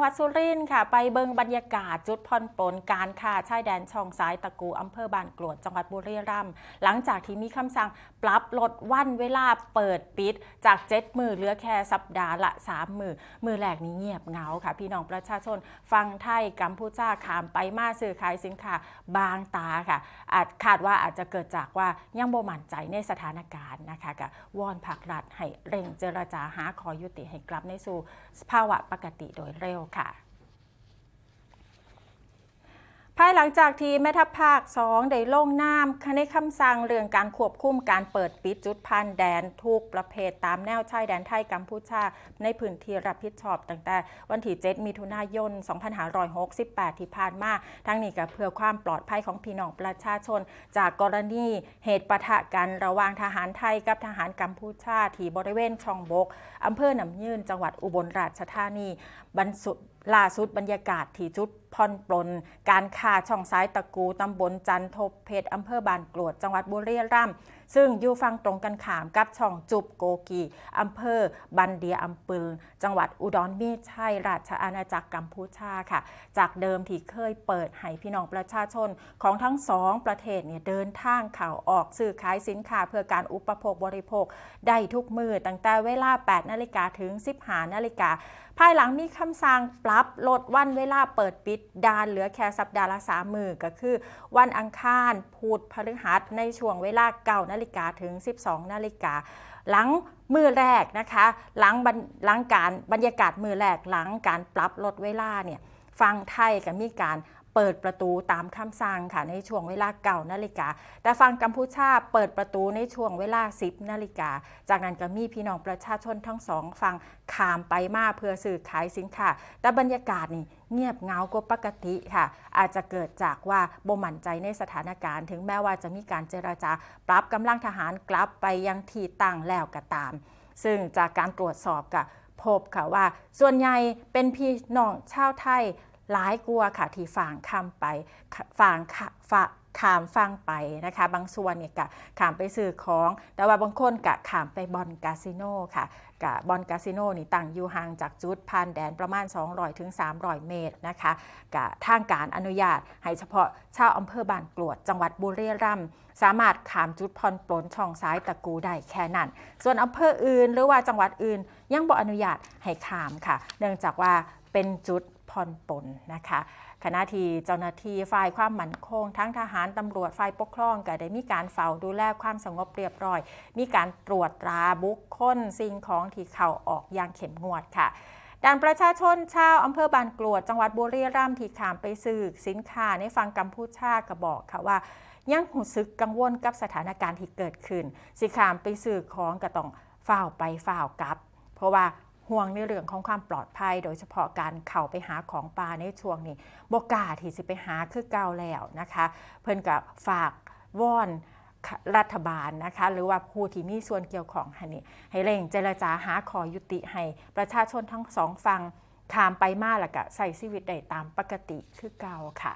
งหวัดสุรินทร์ค่ะไปเบิงบรรยากาศจุดผ่อนปลนการค้าชายแดนช่องซ้ายตะกูอำเภอบานกรวดจังหวัดบุรีรัมย์หลังจากที่มีคำสั่งปรับลดวันเวลาเปิดปิด จากเจ็ดมือเหลือแค่สัปดาห์ละสามมือมือแรกนี้เงียบเงาค่ะ พี่น้องประชาชนฟังไทยกัมพูชาขามไปมาซื้อขายสินค้าบางตาค่ะ อาจคาดว่าอาจจะเกิดจากว่ายังบ่มั่นใจในสถานการณ์นะคะกับวอนผักรัฐให้เร่งเจรจาหาขอยุติให้กลับในสู่ภาวะปกติโดยเร็วค่ะ ภายหลังจากที่แม่ทัพภาค 2 ได้ลงนามในคำสั่งเรื่องการควบคุมการเปิดปิดจุดพันแดนทุกประเภทตามแนวชายแดนไทยกัมพูชา ในพื้นที่รับผิดชอบตั้งแต่วันที่ 7 มิถุนายน 2568 ที่ผ่านมา ทั้งนี้ก็เพื่อความปลอดภัยของพี่น้องประชาชน จากกรณีเหตุปะทะกันระหว่างทหารไทยกับทหารกัมพูชาที่บริเวณช่องบกอำเภอหนำยืนจังหวัดอุบลราชธานีบรรสุล่าสุดบรรยากาศที่จุดผ่อนปลน การฆ่าช่องซ้ายตะกูตำบลจันทบเพชรอำเภอบานกรวดจังหวัดบุรีรัมย์ซึ่งอยู่ฝั่งตรงกันขามกับช่องจุบโกกีอำเภอบันเดียอำปึลจังหวัดอุดรมีชัยราชอาณาจักรกัมพูชาค่ะ จากเดิมที่เคยเปิดให้พี่น้องประชาชนของทั้งสองประเทศเนี่ยเดินทางข่าวออกซื้อขายสินค้าเพื่อการอุปโภคบริโภค ได้ทุกมือตั้งแต่เวลา 8 นาฬิกาถึง 15 นาฬิกาภายหลังมีคำสั่งปรับลดวันเวลาเปิดปิดดานเหลือแค่สัปดาห์ละสามมือก็คือ วันอังคารพุธพฤหัสในช่วงเวลาเก่านาฬิกาถึง 12 นาฬิกาหลังมือแรกนะคะ หลังหลังการบรรยากาศมือแรกหลังการปรับลดเวลาเนี่ย ฟังไทยก็มีการเปิดประตูตามคำสั่งค่ะในช่วงเวลาเก่านาฬิกา แต่ฟังกัมพูชาเปิดประตูในช่วงเวลา 10นาฬิกา จากนั้นก็มีพี่น้องประชาชนทั้งสองฟังขามไปมาเพื่อสื่อขายสินค้า แต่บรรยากาศนี่เงียบเงากว่าปกติค่ะ อาจจะเกิดจากว่าบ่มั่นใจในสถานการณ์ ถึงแม้ว่าจะมีการเจราจา ปรับกำลังทหารกลับไปยังที่ตั้งแล้วก็ตาม ซึ่งจากการตรวจสอบกับ พบค่ะว่า ส่วนใหญ่เป็นพี่น้องชาวไทยหลายกลัวค่ะที่ฝ่างข้ามไปฝ่างฝาขามฟังไปนะคะ บางส่วนเนี่ยกะขามไปซื้อของ แต่ว่าบางคนกะขามไปบอลคาสิโนค่ะกะบอลคาสิโนนี่ตั้งอยู่ห่างจากจุดผ่านแดนประมาณ 200ถึง300 เมตรนะคะกะทางการอนุญาตให้เฉพาะชาวอำเภอบานกรวด จังหวัดบุรีรัมย์สามารถขามจุดพรปลนช่องซ้ายตะกูได้แค่นั้น ส่วนอำเภออื่น หรือว่าจังหวัดอื่น ยังบ่อนุญาตให้ขามค่ะ เนื่องจากว่าเป็นจุดผ่อนปลนนะคะขณะที่เจ้าหน้าที่ฝ่ายความมั่นคง ทั้งทหารตำรวจฝ่ายปกครองก็ได้มีการเฝ้าดูแลความสงบเรียบร้อย มีการตรวจตราบุคคลสิ่งของที่เข้าออกอย่างเข้มงวดค่ะด้านประชาชนชาวอำเภอบานกรวด จังหวัดบุรีรัมย์ที่ขามไปซื้อสินค้าในฟังกัมพูชาก็บอกค่ะว่า ยังหูซึกกังวลกับสถานการณ์ที่เกิดขึ้น สิขามไปซื้อของก็ต้องเฝ้าไปเฝ้ากลับ เพราะว่าห่วงในเรื่องของความปลอดภัย โดยเฉพาะการเข้าไปหาของป่าในช่วงนี้บกาที่สิไปหาคือเก่าแล้วนะคะ เพิ่นกับฝากวอนรัฐบาลนะคะ หรือว่าผู้ที่มีส่วนเกี่ยวของห้นี่ให้เร่งเจรจาหาขอยุติให้ประชาชนทั้งสองฟังขามไปมาแล้วก็ใส่ชีวิตได้ตามปกติคือเก่าค่ะ